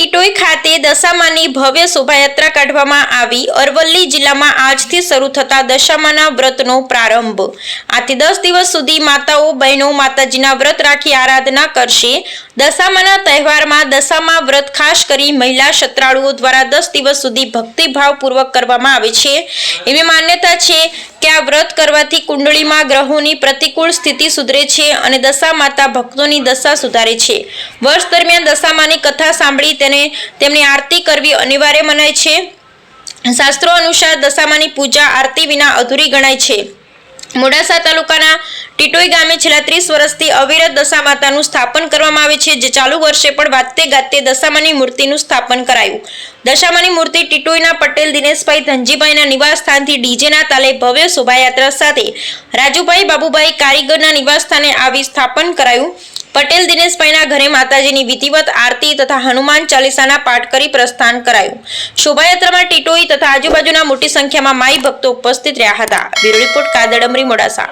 ટીટોઈ ખાતે દશામાની ભવ્ય શોભાયાત્રા કાઢવામાં આવી. અરવલ્લી જિલ્લામાં આજથી શરૂ થતા દશામાના વ્રતનો પ્રારંભ. આથી દસ દિવસ સુધી માતાઓ, બહેનો, માતાજીના વ્રત રાખી આરાધના કરશે. દશામાના તહેવારમાં દશામા વ્રત ખાસ કરી મહિલા શત્રાળુઓ દ્વારા દસ દિવસ સુધી ભક્તિભાવપૂર્વક કરવામાં આવે છે. એવી માન્યતા છે કે આ વ્રત કરવાથી કુંડળીમાં ગ્રહોની પ્રતિકૂળ સ્થિતિ સુધરે છે અને દશા માતા ભક્તોની દશા સુધારે છે. વર્ષ દરમિયાન દશામાની કથા સાંભળી તેને તેમની આરતી કરવી અનિવાર્ય મનાય છે. શાસ્ત્રો અનુસાર દશામાની પૂજા આરતી વિના અધૂરી ગણાય છે. મોડાસા તાલુકાના ટીટોઈ ગામે છેલ્લા ત્રીસ વર્ષથી અવિરત દશા માતાનું સ્થાપન કરવામાં આવે છે, જે ચાલુ વર્ષે પણ વાતે ગાતે દશામાની મૂર્તિનું સ્થાપન કરાયું. દશામાની મૂર્તિ ટીટોઈના પટેલ, દિનેશભાઈ ધનજીભાઈના નિવાસ સ્થાનથી ડીજેના તાલે ભવ્ય શોભાયાત્રા સાથે રાજુભાઈ બાબુભાઈ કારીગરના નિવાસ સ્થાને આવી સ્થાપન કરાયું. પટેલ દિનેશભાઈના ઘરે માતાજીની વિધિવત આરતી તથા હનુમાન ચાલીસાના પાઠ કરી પ્રસ્થાન કરાયું. શોભાયાત્રામાં ટીટોઈ તથા આજુબાજુના મોટી સંખ્યામાં માઈ ભક્તો ઉપસ્થિત રહ્યા હતા. Bureau report Kadadmari Modasa.